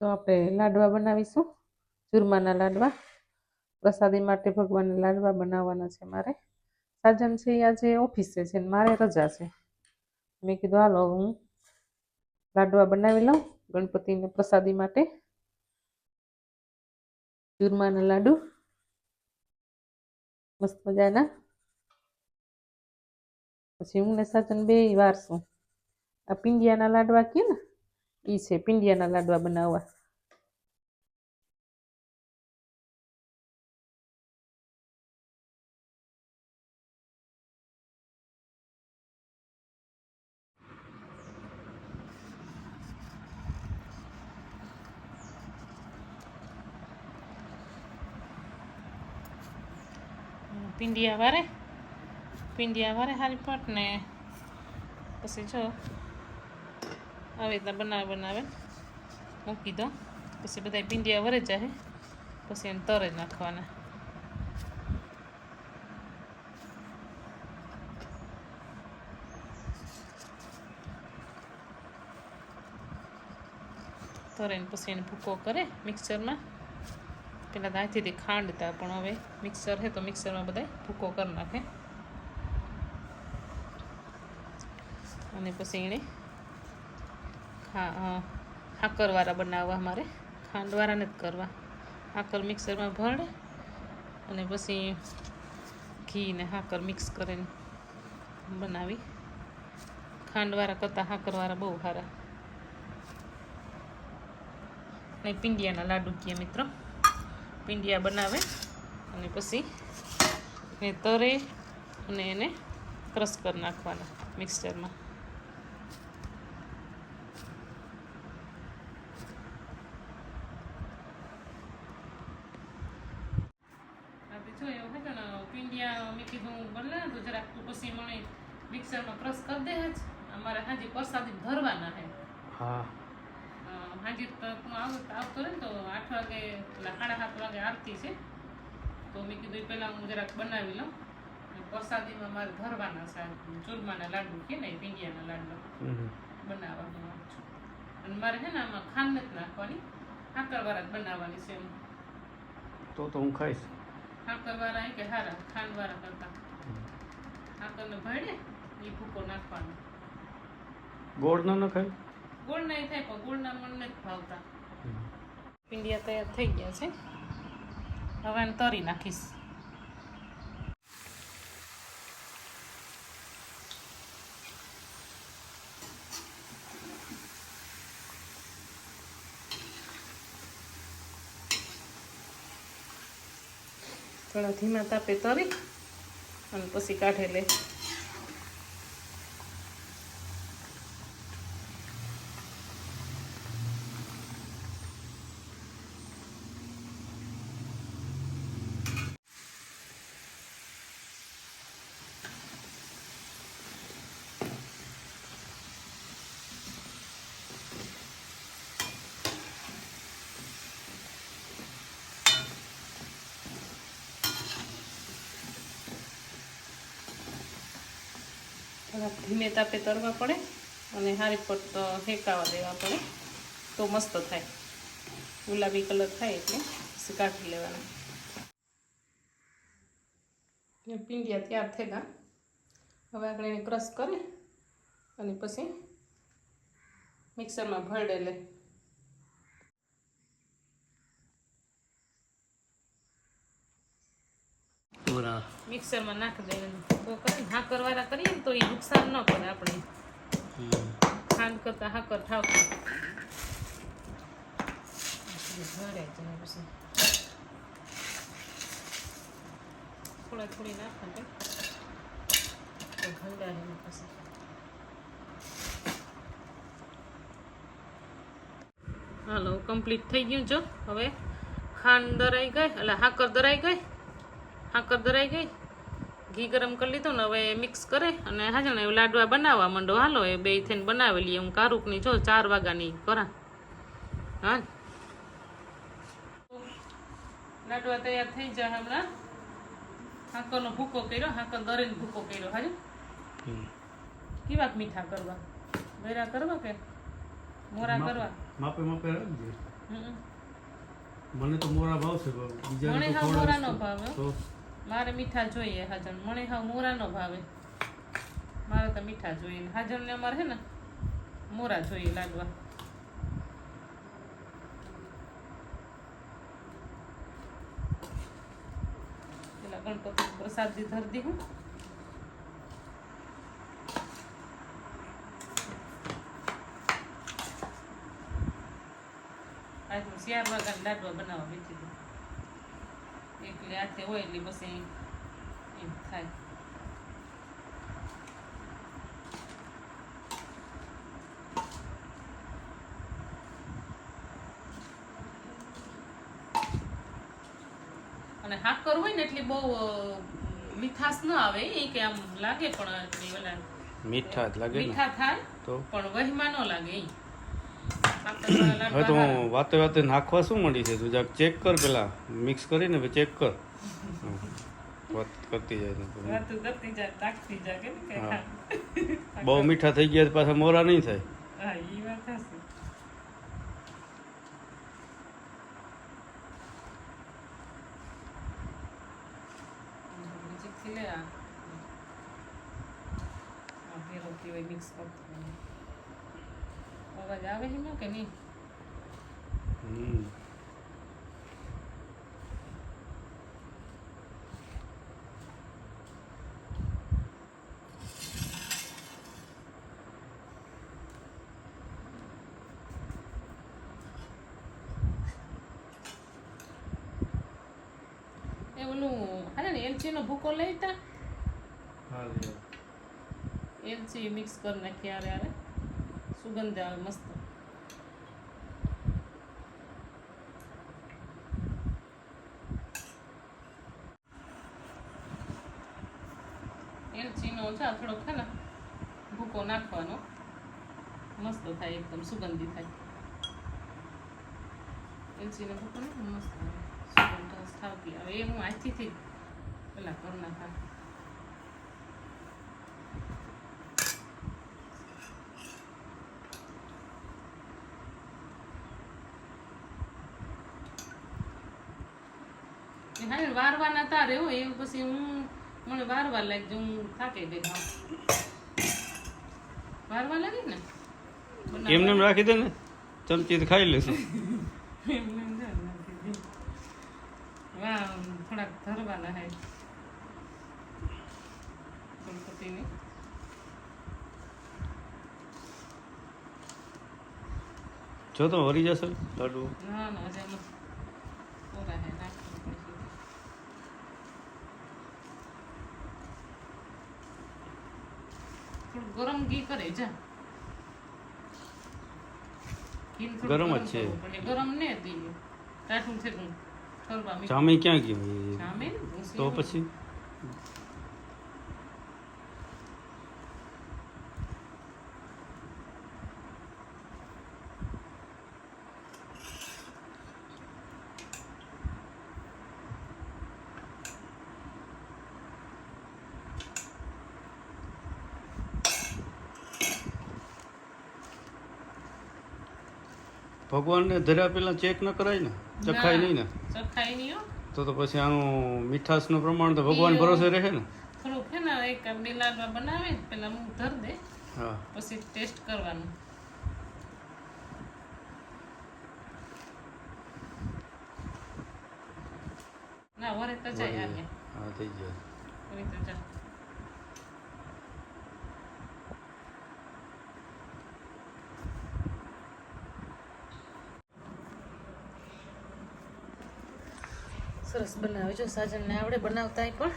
તો આપણે લાડવા બનાવીશું. ચૂરમાના લાડવા. પ્રસાદી માટે ભગવાનને લાડવા બનાવવાના છે મારે. સાજન છે એ આજે ઓફિસે છે મારે રજા છે. મેં કીધું, હાલો, હું લાડવા બનાવી લઉં ગણપતિને પ્રસાદી માટે. ચૂરમાના લાડુ. મસ્ત મજાના. પછી હું ને સાજન બે વારશું આ પિંડિયાના લાડવા કે ને ઈ છે પિંડિયાના લાડવા બનાવવા. પિંડિયા વારે? પિંડિયા વારે હારી પટ ને પછી જો આવી રીતના બનાવે બનાવે. મૂકી દો. પછી બધા ભીંડિયા વરે જાય પછી એને તરે નાખવાના. તરીને પછી એને ભૂકો કરે મિક્સરમાં. પેલા દાંતીથી ખાંડતા, પણ હવે મિક્સર છે તો મિક્સરમાં બધા ભૂકો કરી નાખે. અને પછી એણે ખા હાકરવાળા બનાવવા મારે ખાંડવાળા નથી કરવા. હાકર મિક્સરમાં ભળે અને પછી ઘી ને હાકર મિક્સ કરીને બનાવી. ખાંડવાળા કરતાં હાકરવાળા બહુ સારા. ને પિંડિયાના લાડુ કહીએ મિત્રો. પિંડિયા બનાવે અને પછી એને તરે અને એને ક્રશ કરી નાખવાના મિક્સચરમાં આપણે જો એવું હતું પિંડિયા મેં કીધું બદલે ને તો જરાક તું પછી મને મિક્સરમાં ક્રશ કરી દે જ. અમારે હાજી પ્રસાદી ધરવાના હે. હા હાજી તો આવતો રહે ને તો આઠ વાગે એટલે સાડા સાત વાગે આરતી છે. તો મેં કીધું પહેલાં હું જરાક બનાવી લઉં. પ્રસાદીમાં મારે ધરવાના છે ચૂરમાના લાડુ કે ને એ પિંડિયાના લાડુ બનાવવાનું છું. અને મારે છે ને આમાં ખાંડ નથી નાખવાની સાકરવાળા જ બનાવવાની છે તો તો હું ખાઈશ. સાકરવાળા એ કે હારા? ખાંડવાળા કરતા. સાકરને ભણે એ ભૂકો નાખવાનો. ગોળ ના નખાય? ગોળ નહીં થાય પણ ગોળના મન નથી ભાવતા. પિંડિયા તૈયાર થઈ ગયા છે. હવે તરી નાખીશ. થોડા ધીમા તાપે તરી અને પછી કાઢી લે. ધીમે તાપે તરવા પડે અને હારી પટ હેકાવા દેવા પડે તો મસ્ત થાય. ગુલાબી કલર થાય એટલે કાઢી લેવાના. પીંડિયા તૈયાર થયેલા. હવે આપણે એને ક્રશ કરી અને પછી મિક્સરમાં ભરડે લે. મિક્સરમાં નાખી દેવાનું. તો કરીને હાકરવાળા કરીએ. ને તો એ નુકસાન ન કરે આપણે. ખાંડ કરતાં હાકર ભરાય થોડા થોડી તો ભંડાર પછી. હાલો કમ્પ્લીટ થઈ ગયું જો. હવે ખાંડ દરાઈ ગઈ, એટલે હાકર દરાઈ ગઈ. હાકર દરાઈ ગઈ. ઘી ગરમ કરી લીધું ને હવે મિક્સ કરે અને હાજર ને લાડવા બનાવવા માંડો. હાલો એ બે થઈને બનાવી લઈએ હું કારુકની. જો ચાર વાગ્યાની. કરા. હા. લાડવા તૈયાર થઈ જાય હમણાં. હાકરનો ભૂકો કર્યો હાકર દરીને ભૂકો કર્યો. હાજર કેવાક મીઠા કરવા? ગયરા કરવા કે? મોરા કરવા? માપે માપે રાખજે મને તો મોરા ભાવશે બીજા મને ખવડાવીશ મોરાનો ભાવે મારે મીઠા જોઈએ હાજર. મને હા મોરા નો ભાવે. મારે તો મીઠા જોઈએ ને. હાજર ને અમારે હે ને, મોરા જોઈએ લાડવા. પેલા ગણપતિ પ્રસાદ દી ધર દી હું. આજ હું શિયાળ વાળા લાડવા બનાવવા બેઠી હોય એટલે બસ એમ થાય અને હાકર હોય ને એટલી બહુ મીઠાશ ન આવે એ કે આમ લાગે પણ એટલી ઓલા મીઠા લાગે મીઠા થાય તો? પણ વહીમાં ન લાગે એ હવે તો હું વાતે વાતે નાખવા શું મળી છે? તું જરાક ચેક કર પેલા. મિક્સ કરીને ચેક કર. વાત કરતી જાય. બહુ મીઠા થઈ ગયા તો પાછા મોરા નહીં થાય. મિક્સ કરતો હોય. અવાજ આવે છે એમાં કે નહીં હમ એ ઓલું હાલે ને એલચીનો ભૂકો લઈ તા હા લે. એલચી મિક્સ કરી નાખી આરે આરે સુગંધ આવે મસ્ત. એલચીનો ઓછા થોડોક છે ને, ભૂકો નાખવાનો. મસ્ત થાય, એકદમ સુગંધી થાય. એલચીનો ભૂકો ને, મસ્ત સુગંધ ઠાવતી આવે. એ હું આજથી પેલા કરી નાખા હા વારવાના તારે હો એવું પછી હું મને વારવા લાગી હું થાકી ગઈ. વારવા લાગી ને? એમને રાખી દે ને ચમચી ખાઈ લેશું. વાહ થોડાક ધરવાના હે ગણપતિની. જો તો વરી જશે લાડુ. ના ના હજે એમ ઓરા હે નાખવું પડશે થોડું ગરમ ઘી કરે જા. ગરમ જ છે. ગરમ ને હતી છે જામી ક્યાં ગયું તો પછી? ભગવાનને ધર્યા પેલા ચેક ન કરાય ને? ચખાય નહીં ને? ચખાય નહીં હો. તો તો પછી આનું મીઠાશનું પ્રમાણ તો ભગવાન ભરોસે રહે ને? થોડુંક છે ને એક બે લાડવા બનાવે પેલા હું ધર દે હા. પછી ટેસ્ટ કરવાનું. ના વરે તો જાય આગે. હા થઈ જાય. વરે તો જાય. સરસ બનાવે જો સાજનને આવડે બનાવતા પણ.